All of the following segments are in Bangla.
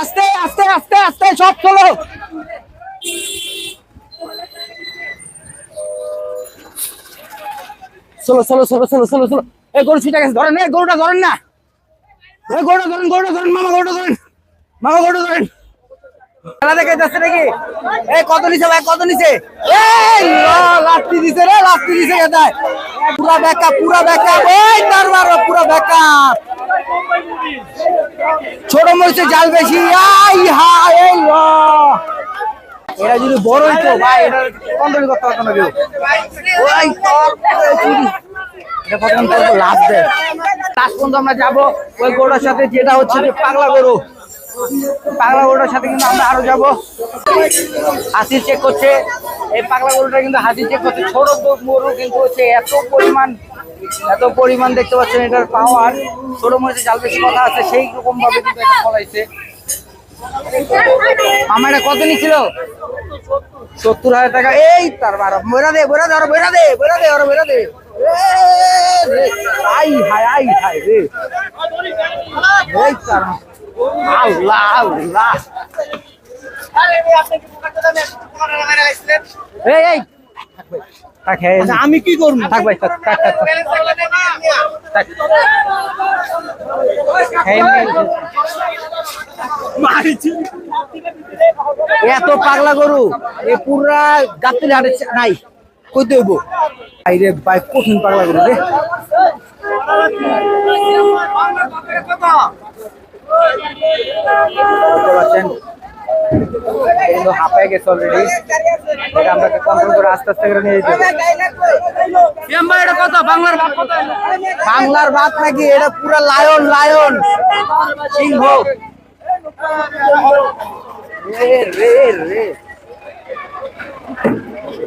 আস্তে আস্তে আস্তে আস্তে, সব চলো। চলো চলো চলো চলো চলো চলো। এই গরু ছিটা গেছে, ধরেন এই গরুটা ধরেন না। এই গরুটা ধরেন গরুটা ধরেন, মামা, গরুটা ধরেন। মামা, গরুটা ধরেন। খেলা দেখে যাচ্ছে নাকি কত ভাই, কত নিচে এই, লা- লাত্তি দিছে রে লাত্তি দিছে পুরা বেকা পুরা বেকা ওই তার পুরা ছোট মরিচে জাল বেশি। আই হা এই, ল। এরা যদি বড় হইতো, ভাই এটা কন্ট্রোল করতে পারতো না কেউ। ওই। এটা পর লাভ দেয়। লাস্ট পর্যন্ত আমরা যাব। ওই গরুটার সাথে যেটা হচ্ছে যে পাগলা গরু। পাগলা গরুটার সাথে কিন্তু আমরা আরও যাব। হাসি চেক করছে। এই পাগলা গরুটা কিন্তু হাসি চেক করছে। ছোট গরু কিন্তু হচ্ছে এত পরিমাণ এত পরিমাণ দেখতে পাচ্ছেন এটার পাওয়ার ছোট মরিচে জাল বেশি কথা আছে, সেই রকম ভাবে কিন্তু এটা ফলাইছে। আমার এটা কত নিছিল সত্তর হাজার টাকা। এই তার বারো। বইরা দে বইরা দে ওরা বইরা দে বইরা দে ওরা বইরা দে। আই হাই আই হাই রে। তার আল্লাহ আল্লাহ এই এই থাক ভাই, থাক, হ্যাঁ, আমি কি করব থাক ভাই থাক থাক থাক থাক। থাক। হ্যাঁ, এমনি- এত পাগলা গরু এ পুরা গাত্তিল হাটে নাই কইতে হইব আই রে ভাই কঠিন পাগলা গরু রে বুঝতে পারছেন এটা কিন্তু হাঁপায় গেছে অলরেডি এটা আমরা কন্ট্রোল করে আস্তে আস্তে করে নিয়ে যেতে হবে। এটা কত? বাংলার ভাত বাংলার ভাত নাকি? এটা পুরা লায়ন লায়ন সিংহ। রে রে রে।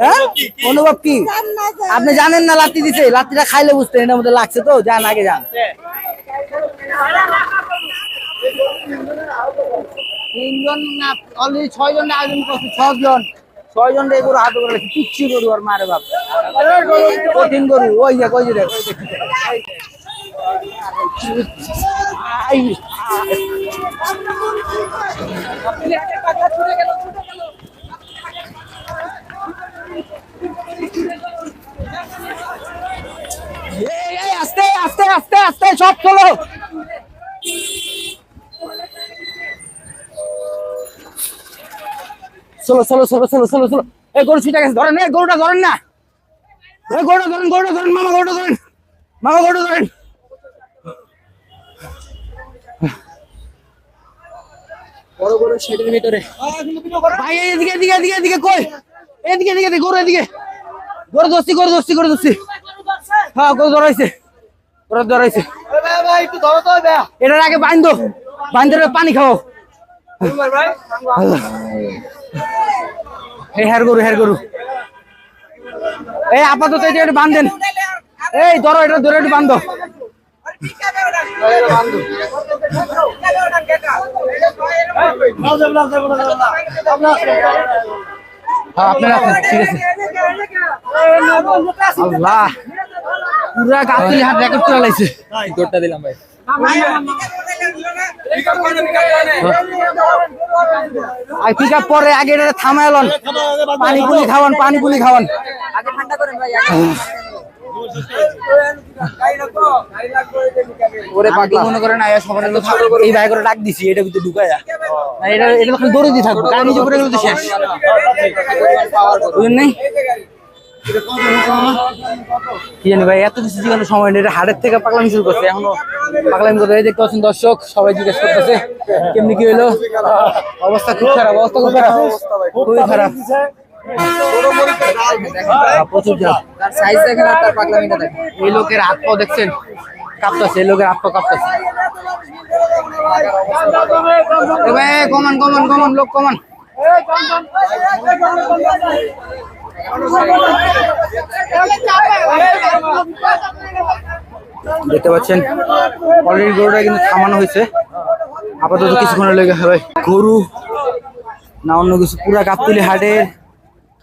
হ্যাঁ? অনুভব কি? আপনি জানেন না লাত্তি দিছে? লাত্তিটা খাইলে বুঝতেন এটার মধ্যে লাগছে তো। যান আগে যান। তিনজন না অলরেডি ছয় জন আয়োজন করছে ছজন ছয় জন এগুলো হাতে করে পিচ্ছি গরু আর মারে বাপ। কঠিন গরু। ওই দেখ ওই যে দেখ। আই, আই। এই, এই, আস্তে আস্তে, সব চলো। চলো চলো চলো চলো চলো চলো। এই গরু ছিটা গেছে, ধরেন এই গরুটা ধরেন না। এই গরুটা ধরেন গরুটা ধরেন, মামা গরুটা ধরেন, মামা গরুটা ধরেন। গরু এদিকে গরু দোস্তি গরু দোস্তি হ্যাঁ গরু ধরাইছে গরু ধরাইছে। একটু ধরো তো এটার আগে বাইন্ধো বাইন্ধে পানি খাও। এই হের গরু হের গরু। এই আপাতত এটা একটু বান্ধেন। এই ধরো এটা ধরে একটু বান্ধো। আপনার ঠিক আছে। আল্লাহ। পুরা গাছতলি হাত রেকর্ড করে লাইছে। দৌড়টা দিলাম ভাই। পিক আপ পরে আগে এটা থামায় লন। পানি পুলি খাওয়ান পানি পুলি খাওয়ান। ওরে পাগলা মনে করেন আয়া সবার এই ভাই করে ডাক দিছি এটা ভিতরে ঢুকায় না এটা এটা খালি দৌড়ে দিয়ে থাকব। গাড়ি নিচে পড়ে গেলে তো শেষ। বুঝলেন নাই? কি জানি ভাই এত কিছু জিজ্ঞাসা সময় নেই হাটের থেকে পাগলামি শুরু করছে এখনও পাগলামি করতে দেখতে পাচ্ছেন দর্শক সবাই জিজ্ঞেস করতেছে কেমনি কি হইল? অবস্থা খুব খারাপ অবস্থা খুব খারাপ। খুবই খারাপ। হ্যাঁ, প্রচুর এই লোকের দেখছেন? কাঁপতেছে লোকের কমান কমান কমান লোক কমান। দেখতে পাচ্ছেন, অলরেডি গরুটা কিন্তু থামানো হয়েছে। আপাতত কিছুক্ষণ লেগে হবে। গরু না অন্য কিছু, পুরা গাবতলি হাটের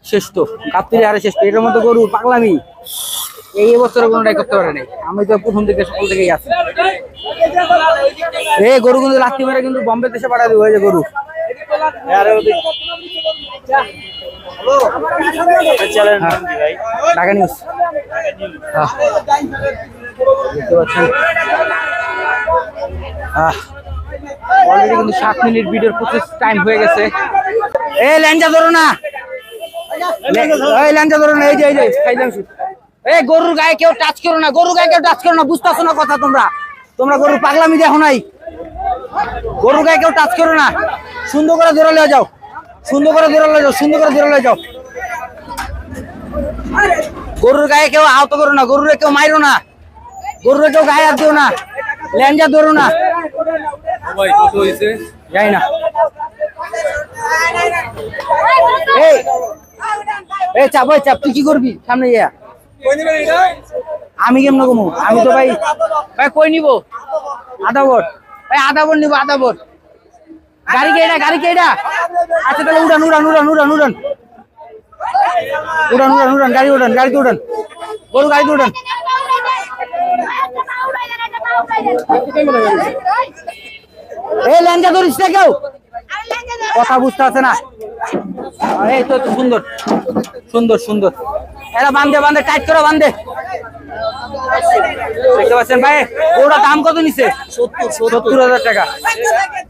শ্রেষ্ঠ। গাবতলি হাটের শেষ তো এটার মধ্যে গরু পাগলামি। এই বছরে কোনোটাই করতে পারে নাই। আমি তো প্রথম থেকে, সকল থেকেই আছি। এই গরু কিন্তু লাত্তি মেরে কিন্তু বম্বে দেশে পাঠা দিব, এই যে গরু। ঢাকা নিউজ হ্যাঁ। দেখতে পাচ্ছেন? অলরেডি কিন্তু সাত মিনিট ভিডিওর পঁচিশ টাইম হয়ে গেছে। এই ল্যাঞ্জা ধরো না। এই ল্যাঞ্জা ধরো না এই যে এই যে খাইলাম এই গরুর গায়ে কেউ টাচ করো না গরুর গায়ে কেউ টাচ করো না বুঝতেছো না কথা তোমরা? তোমরা গরুর পাগলামি দেখো নাই? গরুর গায়ে কেউ টাচ করো না? সুন্দর করে ধরে লয়ে যাও। সুন্দর করে লয়ে যাও, সুন্দর করে লয়ে যাও। গরুর গায়ে কেউ আহত করো না, গরুরে কেউ মাইরো না। গরুরে কেউ গায়ে হাত দিও না, ল্যাঞ্জা ধরো না। যাই না। তুই কি করবি সামনে আমি কেমন কমু আমি তো ভাই ভাই কই নিব? আধা ভোট। ভাই আধা ভোট নিব, আধা ভোট। গাড়ি কেডা গাড়ি কেডা আচ্ছা তাহলে উড়ান উড়ান উড়ান উড়ান উড়ান। উড়ান উড়ান উড়ান, গাড়ি উড়ান, গাড়িতে উড়ান। গরু গাড়িতে উড়ান। এই ল্যাঞ্জা ধরিস না কেউ? কথা বুঝতে আছে না। এই তো সুন্দর। সুন্দর সুন্দর। এরা বান্ধে বান্ধে টাইট করে বান্ধে দেখতে পাচ্ছেন ভাই? ওটা দাম কত নিছে? সত্তর হাজার টাকা।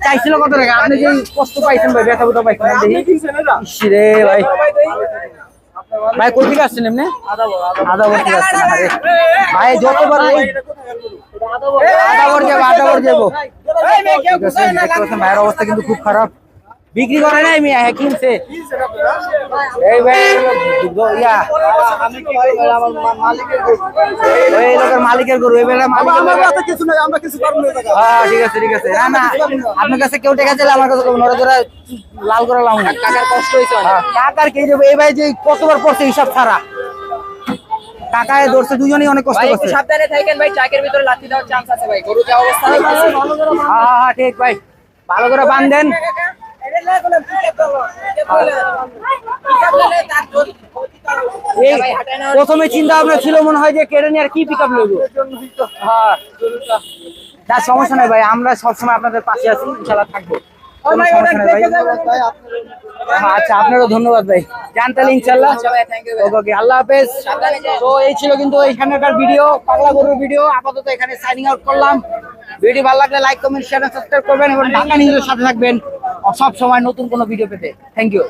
চাইছিল কত টাকা? আপনি যে কষ্ট পাইছেন ভাই, ব্যথা ব্যথা পাইছেন রে ভাই। ভাই, কোথা থেকে আসছেন এমনি আদা বর থেকে আসছেন, আরে। ভাই, যতবার এই আদা বর যাব। আদা বর যাব ভাইয়ের অবস্থা কিন্তু খুব খারাপ। বিক্রি করে নাই মিয়া হ্যাঁ কিনছে। এই ভাই ইয়া। ওই লোকের মালিকের গরু এই বেলা মালিকের কিছু নাই আমরা কিছু পারব না হ্যাঁ ঠিক আছে ঠিক আছে। না না আপনার কাছে কেউ টেকা চাইলে আমার কাছে লাল করে লাম টাকার কষ্ট হয়েছে অনেক। হ্যাঁ, কাকার কে দেবো? এই ভাই যে কতবার পড়ছে হিসাব ছাড়া। কাকায় ধরছে দুজনেই অনেক কষ্ট করছে। সাবধানে থাকেন ভাই ট্রাকের ভিতরে লাথি দেওয়ার চান্স আছে ভাই। গরু যা অবস্থা। হ্যাঁ হ্যাঁ ঠিক ভাই। ভালো করে বান্ধেন এই প্রথমে চিন্তা ভাবনা ছিল মনে হয় যে কেড়ে নিয়ে আর কি পিক আপ নেব? হ্যাঁ। না সমস্যা নাই ভাই আমরা সবসময় আপনাদের পাশে আছি ইনশাল্লাহ থাকব। হ্যাঁ, আচ্ছা আপনারও ধন্যবাদ ভাই। জান তাহলে ইনশাল্লাহ ওকে আল্লাহ হাফেজ। তো এই ছিল কিন্তু এখানকার ভিডিও পাগলা গরুর ভিডিও আপাতত এখানে সাইনিং আউট করলাম। ভিডিও ভালো লাগলে লাইক কমেন্ট শেয়ার সাবস্ক্রাইব করবেন এবং ঢাকা নিউজের সাথে থাকবেন। সব সময় নতুন কোনো ভিডিও পেতে। Thank you